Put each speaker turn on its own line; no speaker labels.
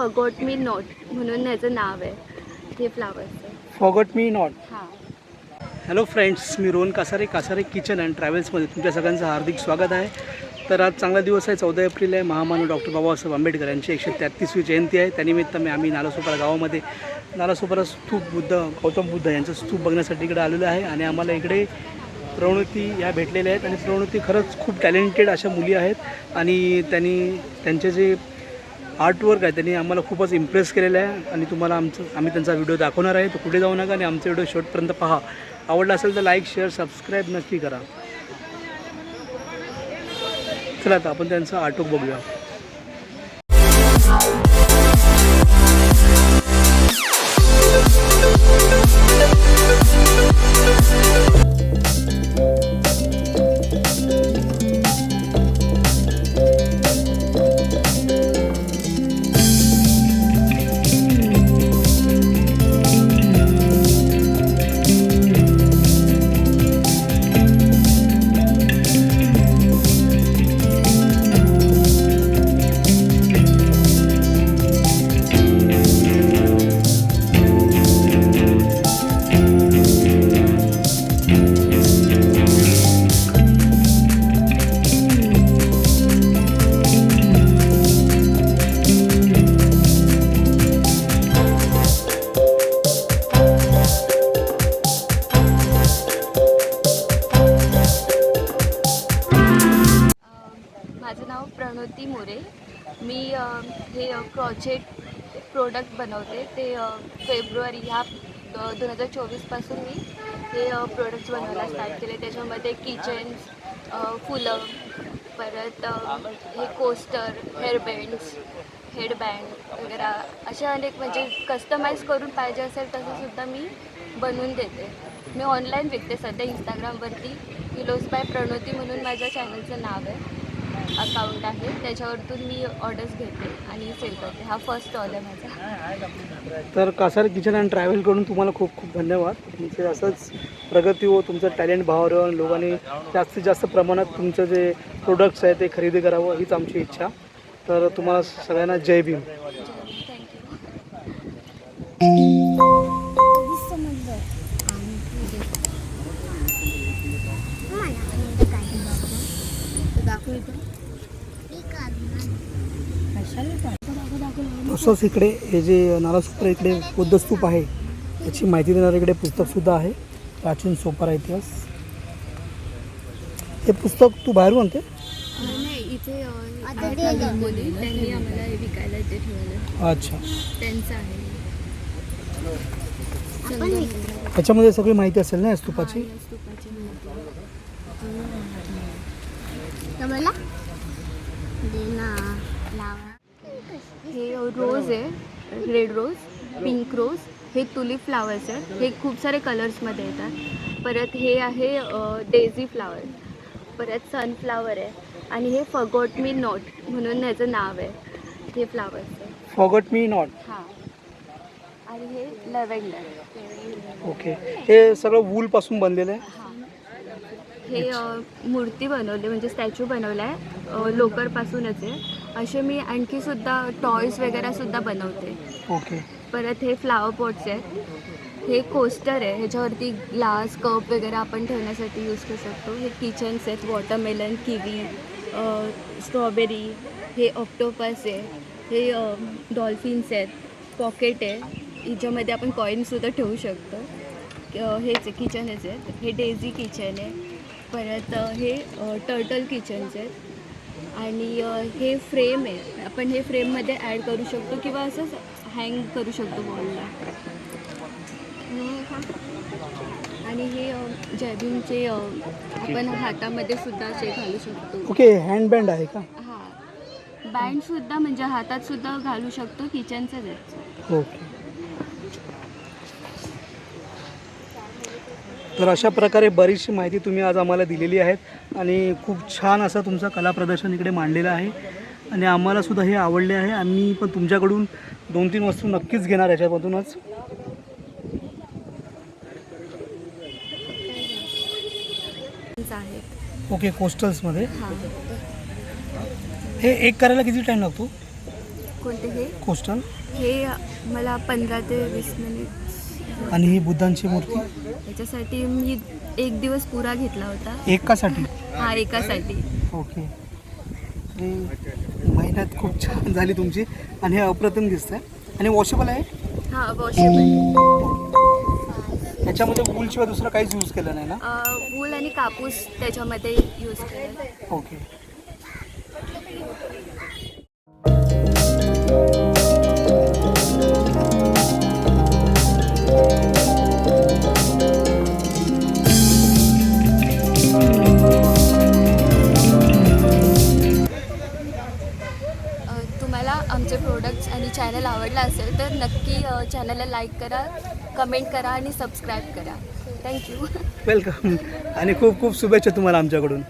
फगोट मी note म्हणून याचं नाव आहे. हे फ्लावर्सचं
फॉगट मी नॉट.
हां.
हॅलो फ्रेंड्स मी रोहन कासारे कासारे किचन अँड ट्रॅव्हल्समध्ये तुमच्या सगळ्यांचं हार्दिक स्वागत आहे. तर आज चांगला दिवस आहे चौदा एप्रिल आहे. महामानव डॉक्टर बाबासाहेब आंबेडकर यांची एकशे तेहत्तीसवी जयंती आहे. त्यानिमित्त मी आम्ही नालासोपारा गावामध्ये नालासोपारा स्तूप बुद्ध गौतम बुद्ध यांचं स्तूप बघण्यासाठी इकडे आलेलो आहे आणि आम्हाला इकडे प्रवृत्ती या भेटलेल्या आहेत. आणि प्रवृत्ती खरंच खूप टॅलेंटेड अशा मुली आहेत. आणि त्यांनी त्यांचे जे आर्टवर्क आहे. त्यांनी आम्हाला खूपच इम्प्रेस केलेलं आहे. आणि तुम्हाला आमचं आम्ही त्यांचा व्हिडिओ दाखवणार आहे. तर कुठे जाऊ नका आणि आमचा व्हिडिओ शेवटपर्यंत पहा. आवडला असेल तर लाईक शेअर सबस्क्राईब नक्की करा. चला आता आपण त्यांचं आर्टवर्क बघूया.
मोरे मी हे प्रोजेक्ट प्रोडक्ट बनवते. ते फेब्रुवारी ह्या दोन हजार चोवीसपासून मी हे प्रोडक्ट्स बनवायला स्टार्ट केले. त्याच्यामध्ये किचन्स फुलं परत हे कोस्टर हेअरबँड्स हेडबँड वगैरे असे अनेक म्हणजे कस्टमाइज करून पाहिजे असेल तसंसुद्धा मी बनवून देते. मी ऑनलाईन विकते सध्या इंस्टाग्रामवरती किलोज बाय प्रणोती म्हणून माझ्या चॅनलचं नाव आहे. अकाउंट आहे. त्याच्यावरतून मी ऑर्डर्स घेते आणि सेल करते. हा फर्स्ट आहे माझा.
तर कासार किचन अँड ट्रॅव्हलकडून तुम्हाला खूप खूप धन्यवाद. तुमचे असंच प्रगती हो तुमचं टॅलेंट आणि लोकांनी जास्तीत जास्त प्रमाणात तुमचं जे प्रोडक्ट्स आहे ते खरेदी करावं हीच आमची इच्छा. तर तुम्हाला सगळ्यांना जय भीम. तसंच इकडे हे जे नारासुपर इकडे बुद्धस्तूप आहे याची माहिती देणारं इकडे पुस्तकसुद्धा आहे. प्राचीन सोपारा इतिहास. हे पुस्तक तू बाहेरून आणते?
इथे त्यांनी आम्हाला हे विकायला ठेवलं.
अच्छा.
त्यांचं आहे.
याच्यामध्ये सगळी माहिती असेल ना या स्तूपाची.
हे रोज आहे. रेड रोज पिंक रोज हे तुलिप फ्लावर्स आहेत. हे खूप सारे कलर्समध्ये येतात. परत हे आहे डेझी फ्लावर परत सनफ्लावर आहे. आणि हे फगोट मी नोट म्हणून याचं नाव आहे. हे फ्लावर्सचं
फॉगट मी नॉट
हां. आणि हे लव्हेंडर
ओके हे सगळं वूलपासून बनलेलं आहे?
हां. हे अ, मूर्ती बनवली म्हणजे स्टॅच्यू बनवला आहे लोकरपासूनच आहे. असे मी आणखी सुद्धा टॉयज वगैरे सुद्धा बनवते.
ओके
परत हे फ्लावर पॉट्स आहेत. हे कोस्टर आहे. ह्याच्यावरती ग्लास कप वगैरे आपण ठेवण्यासाठी यूज करू शकतो. हे किचन्स आहेत. वॉटरमेलन किवी स्ट्रॉबेरी हे ऑक्टोपस आहे. हे डॉल्फिन्स आहेत. पॉकेट आहे. हिच्यामध्ये आपण कॉईनसुद्धा ठेवू शकतो. हेच किचनच आहेत. हे डेझी किचन आहे. परत हे टर्टल किचन्स आहेत. आणि हे फ्रेम आहे. आपण हे फ्रेममध्ये ॲड करू शकतो किंवा असंच हँग करू शकतो वॉलला आणि हे अ, आपण हातामध्ये सुद्धा असे घालू शकतो.
ओके हँडबँड आहे का?
हां. बँडसुद्धा म्हणजे हातात सुद्धा घालू शकतो किचनचंच आहे
ओके. तर अशा प्रकारे बरीचशी माहिती तुम्ही आज आम्हाला दिलेली आहेत आणि खूप छान असं तुमचं कला प्रदर्शन इकडे मांडलेलं आहे. आणि आम्हाला सुद्धा हे आवडले आहे. आम्ही पण तुमच्याकडून दोन तीन वस्तू नक्कीच घेणार याच्यामधूनच ओके कोस्टल्समध्ये.
हां.
हे एक करायला किती टाईम लागतो?
कोणते हे?
कोस्टल.
हे मला पंधरा ते वीस मिनिट
आणि ही बुद्धांची मूर्ती.
याच्यासाठी मी एक दिवस पुरा घेतला होता.
एकासाठी?
हा एकासाठी.
ओके. आणि मेहनत खूप छान झाली तुमची. आणि हे अप्रतिम दिसतंय. आणि वॉशेबल आहे?
हा वॉशेबल
याच्यामध्ये वूलशिवाय दुसरं काहीच यूज केलं नाही ना?
वूल आणि कापूस त्याच्यामध्ये यूज केला.
ओके.
चॅनल आवडला असेल तर नक्की चॅनलला लाईक करा कमेंट करा आणि सबस्क्राईब करा. थँक्यू
वेलकम आणि खूप खूप शुभेच्छा तुम्हाला आमच्याकडून.